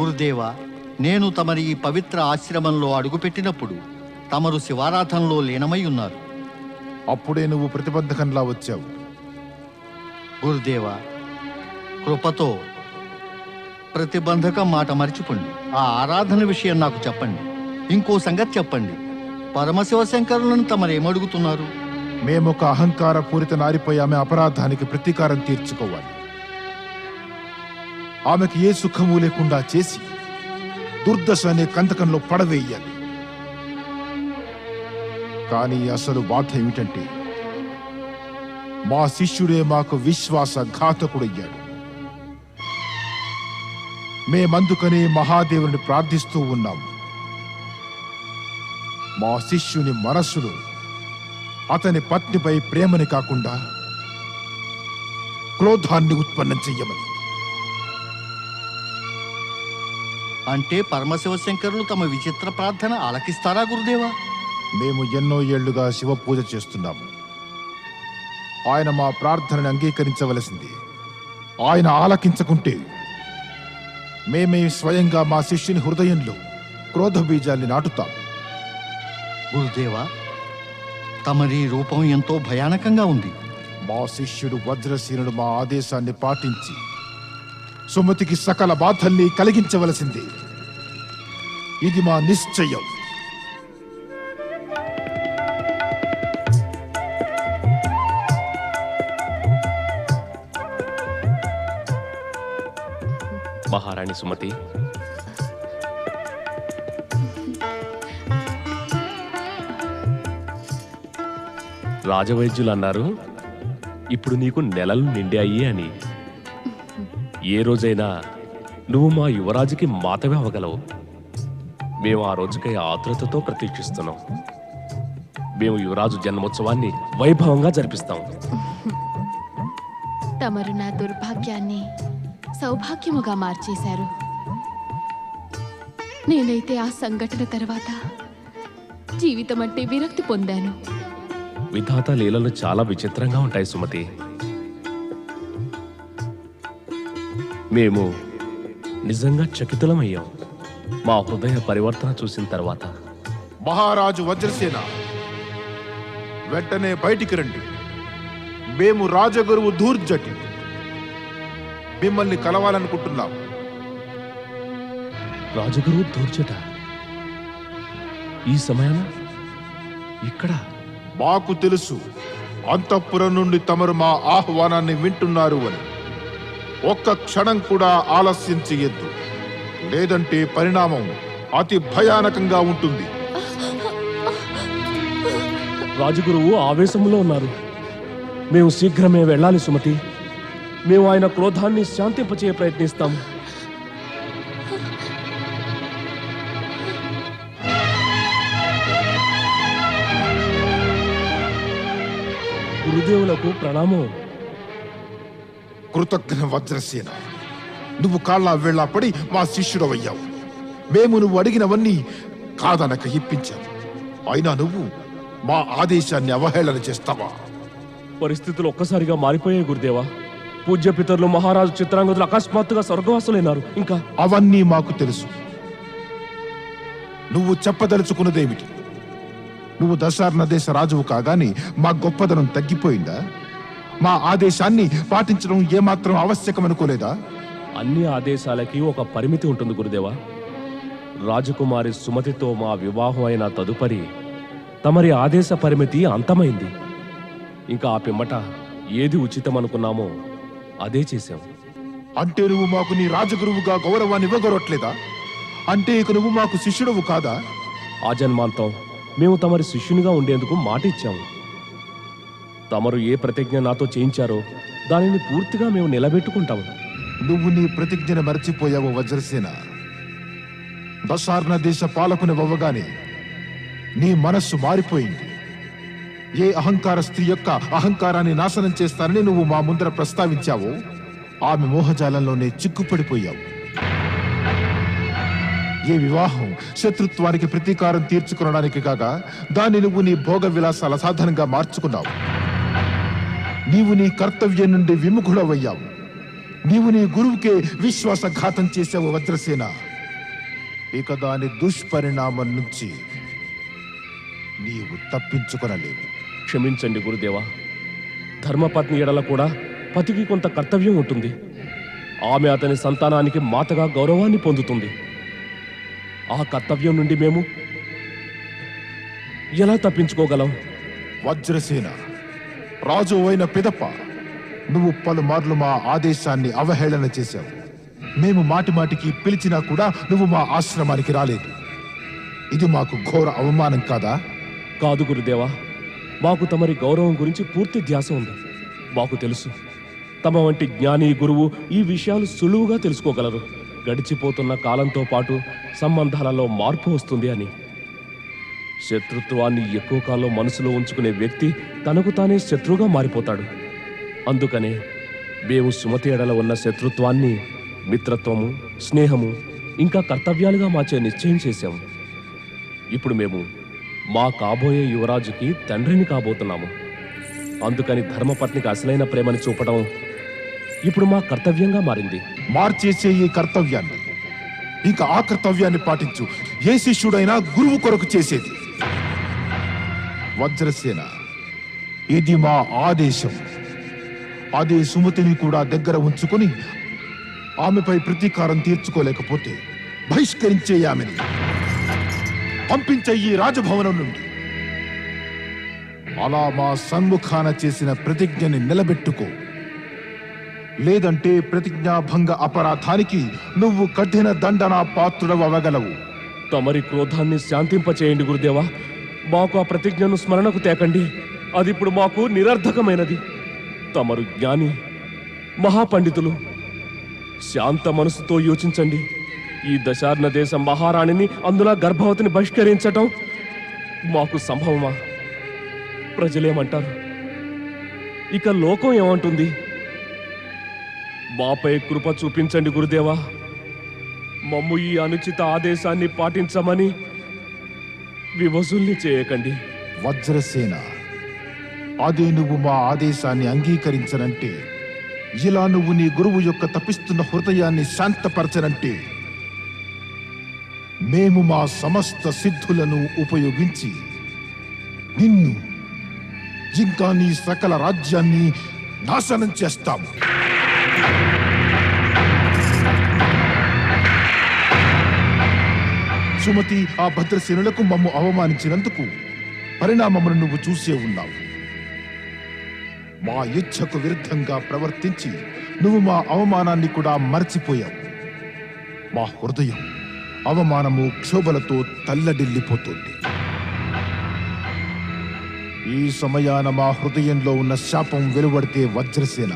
గురుదేవ నేను తమరి ఈ పవిత్ర ఆశ్రమంలో అడుగుపెట్టినప్పుడు తమరు శివారాధనలో లీనమై ఉన్నారు. అప్పుడే నువ్వు ప్రతిబంధకంలా వచ్చావు. గురుదేవ కృపతో ప్రతిబంధకం మాట మర్చిపోండి. ఆ ఆరాధన విషయం నాకు చెప్పండి. ఇంకో సంగతి చెప్పండి. పరమశివశంకరులను తమరేమడుగుతున్నారు? మేమొక అహంకార పూరిత నారిపై ఆమె అపరాధానికి ప్రతీకారం తీర్చుకోవాలి. ఆమెకి ఏ సుఖము లేకుండా చేసి దుర్దశ అనే కంతకంలో పడవేయాలి. కానీ అసలు బాధ ఏమిటంటే మా శిష్యుడే మాకు విశ్వాస ఘాతకుడయ్యాడు మేమందుకనే మహాదేవుని ప్రార్థిస్తూ ఉన్నాం మా శిష్యుని మనస్సులో అతని పత్నిపై ప్రేమని కాకుండా క్రోధాన్ని ఉత్పన్నం చెయ్యమని. అంటే పరమశివశంకరులు తమ విచిత్ర ప్రార్థన ఆలకిస్తారా గురుదేవా? మేము ఎన్నో ఏళ్ళుగా శివ పూజ చేస్తున్నాము. ఆయన మా ప్రార్థనని అంగీకరించవలసింది. ఆయన ఆలకించకుంటే మేమే స్వయంగా మా శిష్యుని హృదయంలో క్రోధ బీజాల్ని నాటుతాం. గురుదేవా తమరి రూపం ఎంతో భయానకంగా ఉంది. మా శిష్యుడు వజ్రసేనుడు మా ఆదేశాన్ని పాటించి సుమతికి సకల బాధల్ని కలిగించవలసింది. ఇది మా నిశ్చయం. మహారాణి సుమతి. రాజవైద్యులు అన్నారు ఇప్పుడు నీకు నెలలు నిండాయి అని. ఏ రోజైనా నువ్వు మా యువరాజుకి మాతవే అవ్వగలవు మేము ఆ రోజుకై ఆతృతతో ప్రతీక్షిస్తున్నాం. మేము యువరాజు జన్మోత్సవాన్ని వైభవంగా జరిపిస్తాం. తమరు నా దుర్భాగ్యాన్ని సౌభాగ్యముగా మార్చేశారు. నేనైతే ఆ సంఘటన తర్వాత జీవితం అంటే విరక్తి పొందాను. విధాత లీలలు చాలా విచిత్రంగా ఉంటాయి సుమతి. మేము నిజంగా చకితులమయ్యాం. మా హృదయ పరివర్తన చూసిన తర్వాత. మహారాజు వజ్రసేన వెంటనే బయటికి రండి. మేము రాజగురువు ధూర్జటి. మిమ్మల్ని కలవాలనుకుంటున్నాం. రాజగురు దూర్చట ఈ సమయాన ఇక్కడ? మాకు తెలుసు అంతఃపురం నుండి తమరు మా ఆహ్వానాన్ని వింటున్నారు అని. ఒక్క క్షణం కూడా ఆలస్యం చెయ్యొద్దు. లేదంటే పరిణామం అతి భయానకంగా ఉంటుంది. రాజగురువు ఆవేశంలో ఉన్నారు. మేము శీఘ్రమే వెళ్ళాలి సుమతి. మేము ఆయన క్రోధాన్ని శాంతింపచేయ ప్రయత్నిస్తాం గురుదేవులకు ప్రణామం. కృతజ్ఞ వజ్రసేన నువ్వు కాళ్ళ వేళ్ళ పడి మా శిష్యుడవయ్యావు. మేము నువ్వు అడిగినవన్నీ కాదనక ఇప్పించావు. అయినా నువ్వు మా ఆదేశాన్ని అవహేళన చేస్తావా? పరిస్థితులు ఒక్కసారిగా మారిపోయాయి గురుదేవా. పూజ్య పితరులు మహారాజు చిత్రాంగదులు అకస్మాత్తుగా స్వర్గవాసులైనారు. ఇంకా? అవన్నీ మాకు తెలుసు. నువ్వు చెప్పదలుచుకున్నదేమిటి? నువ్వు దశార్ణ దేశ రాజువు కాగాని మా గొప్పదనం తగ్గిపోయిందా? మా ఆదేశాన్ని పాటించడం ఏమాత్రం ఆవశ్యకమనుకోలేదా అన్ని ఆదేశాలకి ఒక పరిమితి ఉంటుంది గురుదేవా. రాజకుమారి సుమతితో మా వివాహం అయిన తదుపరి తమరి ఆదేశ పరిమితి అంతమైంది. ఇంకా ఆ పిమ్మట ఏది ఉచితం అనుకున్నామో అదే చేశాం. అంటే నువ్వు మాకు నీ రాజగురువుగా గౌరవాన్ని ఇవ్వగొరట్లేదా? అంటే ఇక నువ్వు మాకు శిష్యుడవు కాదా? ఆ జన్మాంతం మేము తమరి శిష్యునిగా ఉండేందుకు మాట ఇచ్చాము తమరు ఏ ప్రతిజ్ఞ నాతో చేయించారో దానిని పూర్తిగా మేము నిలబెట్టుకుంటాము. నువ్వు నీ ప్రతిజ్ఞను మర్చిపోయావు వజ్రసేన. దశార్ణ దేశ పాలకునివ్వగానే నీ మనస్సు మారిపోయింది. ఏ అహంకార స్త్రీ యొక్క అహంకారాన్ని నాశనం చేస్తానని నువ్వు మా ముందర ప్రస్తావించావో ఆమె మోహజాలంలోనే చిక్కుపడిపోయావు. ఏ వివాహం శత్రుత్వానికి ప్రతీకారం తీర్చుకోవడానికి కాక దాన్ని నువ్వు నీ భోగ విలాసాల సాధనంగా మార్చుకున్నావు. నీవు నీ కర్తవ్యం నుండి విముఖుడవయ్యావు నీవు నీ గురువుకే విశ్వాసఘాతం చేసావు వజ్రసేన. ఇక దాని దుష్పరిణామం నుంచి నీవు తప్పించుకొనలేవు. క్షమించండి గురుదేవా. ధర్మపత్ని ఎడల కూడా పతికి కొంత కర్తవ్యం ఉంటుంది. ఆమె అతని సంతానానికి మాతగా గౌరవాన్ని పొందుతుంది. ఆ కర్తవ్యం నుండి మేము ఎలా తప్పించుకోగలం? వజ్రసేన రాజు అయిన పిదప నువ్వు పలుమార్లు మా ఆదేశాన్ని అవహేళన చేశావు. మేము మాటి మాటికి పిలిచినా కూడా నువ్వు మా ఆశ్రమానికి రాలేదు. ఇది మాకు ఘోర అవమానం కాదా? కాదు గురుదేవా మాకు తమరి గౌరవం గురించి పూర్తి ధ్యాస ఉంది. మాకు తెలుసు తమ వంటి జ్ఞాని గురువు ఈ విషయాలు సులువుగా తెలుసుకోగలరు. గడిచిపోతున్న కాలంతో పాటు సంబంధాలలో మార్పు వస్తుంది అని. శత్రుత్వాన్ని ఎక్కువ కాలం మనసులో ఉంచుకునే వ్యక్తి తనకు తానే శత్రువుగా మారిపోతాడు. అందుకనే మేము సుమతి ఎడల ఉన్న శత్రుత్వాన్ని మిత్రత్వము స్నేహము ఇంకా కర్తవ్యాలుగా మార్చే నిశ్చయం చేశాము. ఇప్పుడు మేము మా కాబోయే యువరాజుకి తండ్రిని కాబోతున్నాము. అందుకని ధర్మపత్నికి అసలైన ప్రేమని చూపడం ఇప్పుడు మా కర్తవ్యంగా మారింది. మార్చేసే ఈ కర్తవ్యాన్ని ఇంకా ఆ కర్తవ్యాన్ని పాటించు. ఏ శిష్యుడైనా గురువు కొరకు చేసేది. వజ్రసేన. ఇది మా ఆదేశం. అదే సుమతిని కూడా దగ్గర ఉంచుకొని ఆమెపై ప్రతీకారం తీర్చుకోలేకపోతే బహిష్కరించే ఆమెని. పంపించే ఈ రాజభవనం నుండి. అలా మా సన్ముఖాన చేసిన ప్రతిజ్ఞని నిలబెట్టుకో. లేదంటే ప్రతిజ్ఞాభంగ అపరాధానికి నువ్వు కఠిన దండన పాత్రుడవగలవు తమరి క్రోధాన్ని శాంతింపచేయండి గురుదేవా. మాకు ఆ ప్రతిజ్ఞను స్మరణకు తేకండి. అది ఇప్పుడు మాకు నిరర్ధకమైనది. తమరు జ్ఞాని మహాపండితులు శాంత మనసుతో యోచించండి. ఈ దశార్ణ దేశం మహారాణిని అందులో గర్భవతిని బహిష్కరించటం మాకు సంభవమా? ప్రజలేమంటారు. ఇక లోకం ఏమంటుంది? మాపై కృప చూపించండి గురుదేవా. మమ్ము ఈ అనుచిత ఆదేశాన్ని పాటించమని వివసుల్ని చేయకండి. వజ్రసేన అదే నువ్వు మా ఆదేశాన్ని అంగీకరించనంటే ఇలా నువ్వు నీ గురువు యొక్క తప్పిస్తున్న హృదయాన్ని శాంతపరచనంటే మేము మా సమస్త సిద్ధులను ఉపయోగించి నిన్ను ఇంకా నీ సకల రాజ్యాన్ని నాశనం చేస్తాము. సుమతి ఆ భద్రసేనులకు మమ్ము అవమానించినందుకు పరిణామమును నువ్వు చూసే ఉన్నావు. మా ఇచ్ఛకు విరుద్ధంగా ప్రవర్తించి నువ్వు మా అవమానాన్ని కూడా మర్చిపోయావు. మా హృదయం అవమానము క్షోభలతో తల్లడిల్లిపోతుంది. ఈ సమయాన మా హృదయంలో ఉన్న శాపం వెలువడితే వజ్రసేన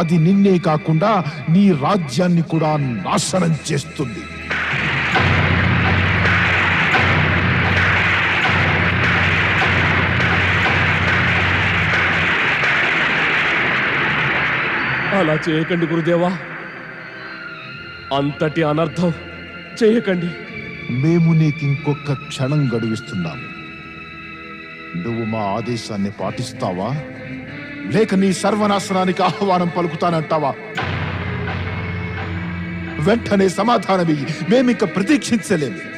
అది నిన్నే కాకుండా నీ రాజ్యాన్ని కూడా నాశనం చేస్తుంది. అలా చేయకండి గురుదేవా. అంతటి అనర్థం చేయకండి. మేము నీకు ఇంకొక క్షణం గడువిస్తున్నాము. నువ్వు మా ఆదేశాన్ని పాటిస్తావా? లేక నీ సర్వనాశనానికి ఆహ్వానం పలుకుతానంటావా? వెంటనే సమాధానమి మేమిక ప్రతీక్షించలేము.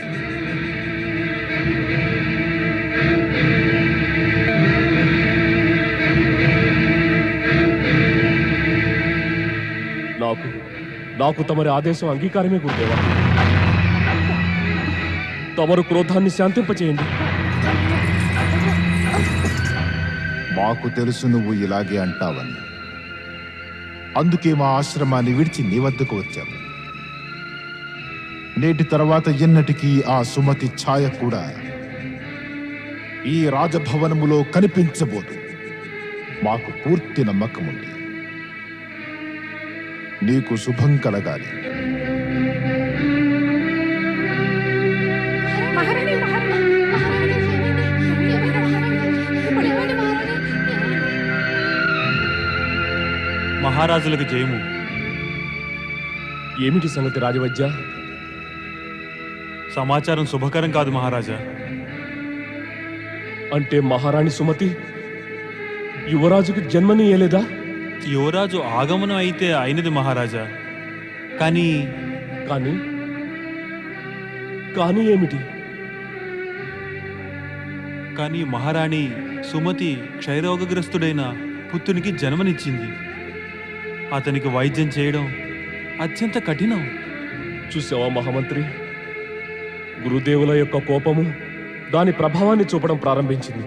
నాకు తమరి ఆదేశం అంగీకారమే గురుదేవా. తమరు క్రోధాన్ని శాంతింపచేయండి. మాకు తెలుసు నువ్వు ఇలాగే అంటావని. అందుకే మా ఆశ్రమాన్ని విడిచి నీ వద్దకు వచ్చాము. నేటి తర్వాత ఎన్నటికీ ఆ సుమతి ఛాయ కూడా ఈ రాజభవనములో కనిపించబోదు. మాకు పూర్తి నమ్మకం ఉంది నీకు శుభం కలగాలి. మహారాజులకు జయము. ఏమిటి సంగతి రాజవైద్య? సమాచారం శుభకరం కాదు మహారాజా. అంటే మహారాణి సుమతి యువరాజుకు జన్మనీయలేదా యువరాజు ఆగమనం అయితే అయినది మహారాజా. కానీ కానీ కానీ ఏమిటి? కానీ మహారాణి సుమతి క్షయరోగగ్రస్తుడైన పుత్రునికి జన్మనిచ్చింది. అతనికి వైద్యం చేయడం అత్యంత కఠినం. చూసావా మహామంత్రి? గురుదేవుల యొక్క కోపము దాని ప్రభావాన్ని చూపడం ప్రారంభించింది.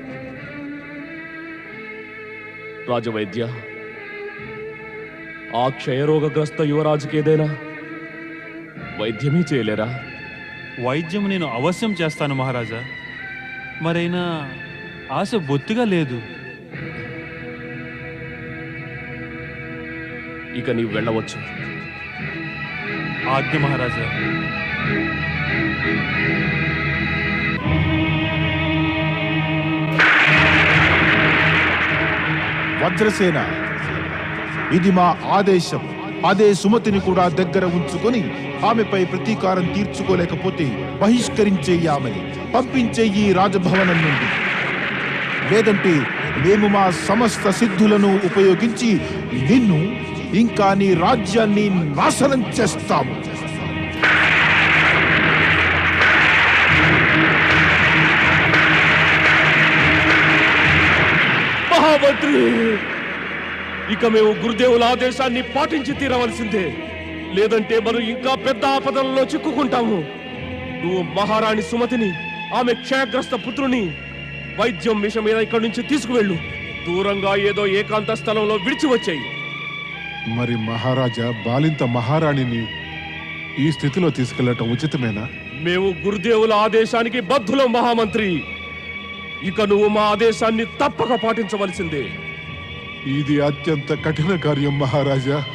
రాజవైద్య ఆ క్షయరోగగ్రస్త యువరాజుకి ఏదైనా వైద్యమే చేయలేరా? వైద్యం నేను అవశ్యం చేస్తాను మహారాజా. మరైనా ఆశ బొత్తిగా లేదు. ఇక నీవు వెళ్ళవచ్చు. ఆజ్ఞ మహారాజా. వజ్రసేన. ఇది మా ఆదేశం. అదే సుమతిని కూడా దగ్గర ఉంచుకొని ఆమెపై ప్రతీకారం తీర్చుకోలేకపోతే బహిష్కరించేయామని పంపించే ఈ రాజభవనం నుండి. లేదంటే మేము మా సమస్త సిద్ధులను ఉపయోగించి నిన్ను ఇంకా నీ రాజ్యాన్ని నాశనం చేస్తాము. మహాభద్రి ఇక మేము గురుదేవుల ఆదేశాన్ని పాటించి తీరవలసిందే. లేదంటే మనం ఇంకా పెద్ద ఆపదలలో చిక్కుకుంటాము. నువ్వు మహారాణి సుమతిని ఆమె క్షయగ్రస్త పుత్రుని వైద్యం విషయం మీద ఇక్కడి నుంచి తీసుకువెళ్ళు. దూరంగా ఏదో ఏకాంత స్థలంలో విడిచి వచ్చాయి. మరి మహారాజా బాలింత మహారాణిని ఈ స్థితిలో తీసుకెళ్ళటం ఉచితమేనా? మేము గురుదేవుల ఆదేశానికి బద్ధులం మహామంత్రి. ఇక నువ్వు మా ఆదేశాన్ని తప్పక పాటించవలసిందే. ఇది అత్యంత కఠిన కార్యం మహారాజా.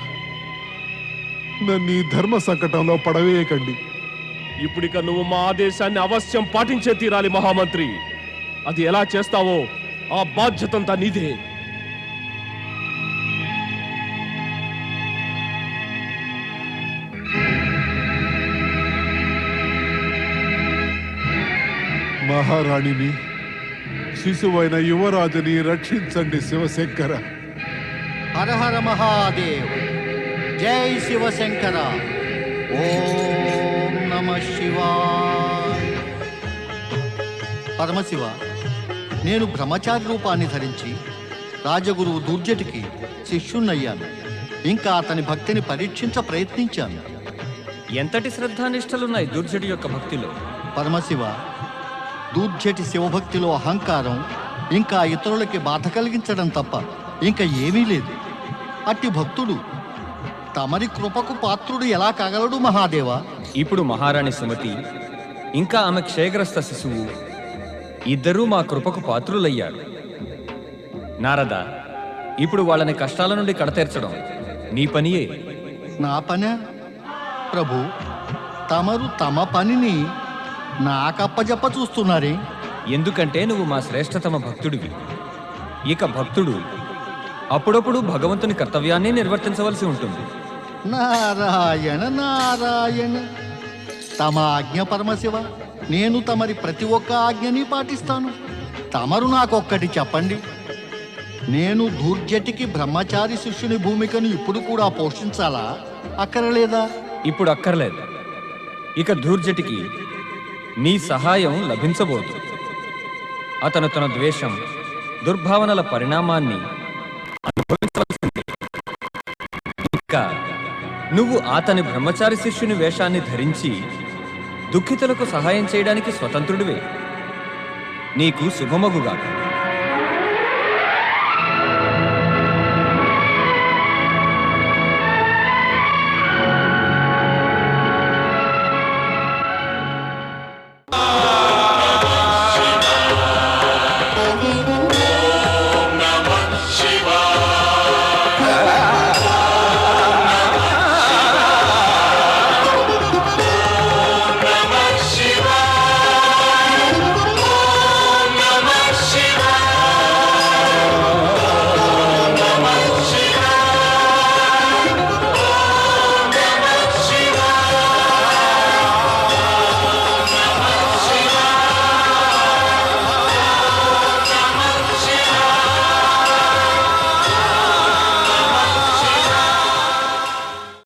నన్ను ఈ ధర్మ సంకటంలో పడవేయకండి. ఇప్పుడిక నువ్వు మా ఆదేశాన్ని అవశ్యం పాటించే తీరాలి మహామంత్రి. అది ఎలా చేస్తావో ఆ బాధ్యతంతా నీదే. మహారాణిని శిశువైన యువరాజుని రక్షించండి శివశంకర. హర హర మహాదేవ్. జై శివశంకర. ఓం నమ శివాయ. పరమశివ నేను బ్రహ్మచారి రూపాన్ని ధరించి రాజగురువు దుర్జటికి శిష్యున్నయ్యాను ఇంకా అతని భక్తిని పరీక్షించ ప్రయత్నించాను. ఎంతటి శ్రద్ధానిష్టలున్నాయి దుర్జటి యొక్క భక్తిలో? పరమశివ దూర్జటి శివభక్తిలో అహంకారం ఇంకా ఇతరులకి బాధ కలిగించడం తప్ప ఇంకా ఏమీ లేదు. అట్టి భక్తుడు. తమరి కృపకు పాత్రుడు ఎలా కాగలడు మహాదేవా? ఇప్పుడు మహారాణి సుమతి ఇంకా ఆమె క్షయగ్రస్త శిశువు ఇద్దరూ మా కృపకు పాత్రులయ్యారు. నారద ఇప్పుడు వాళ్ళని కష్టాల నుండి కడతీర్చడం నీ పనియే. నా పనే? ప్రభు తమరు తమ పనిని నాకప్పజెప్ప చూస్తున్నారే? ఎందుకంటే నువ్వు మా శ్రేష్టతమ భక్తుడివి. ఇక భక్తుడు అప్పుడప్పుడు భగవంతుని కర్తవ్యాన్ని నిర్వర్తించవలసి ఉంటుంది. నారాయణ నారాయణ. తమ ఆజ్ఞ పరమశివ నేను తమరి ప్రతి ఒక్క ఆజ్ఞని పాటిస్తాను. తమరు నాకొక్కటి చెప్పండి. నేను దూర్జటికి బ్రహ్మచారి శిష్యుని భూమికను ఇప్పుడు కూడా పోషించాలా? అక్కరలేదా? ఇప్పుడు అక్కర్లేదు. ఇక ధూర్జటికి నీ సహాయం లభించబోదు. అతను తన ద్వేషం దుర్భావనల పరిణామాన్ని నువ్వు అతని బ్రహ్మచారి శిష్యుని వేషాన్ని ధరించి దుఃఖితులకు సహాయం చేయడానికి స్వతంత్రుడివే. నీకు శుభమగుగాక.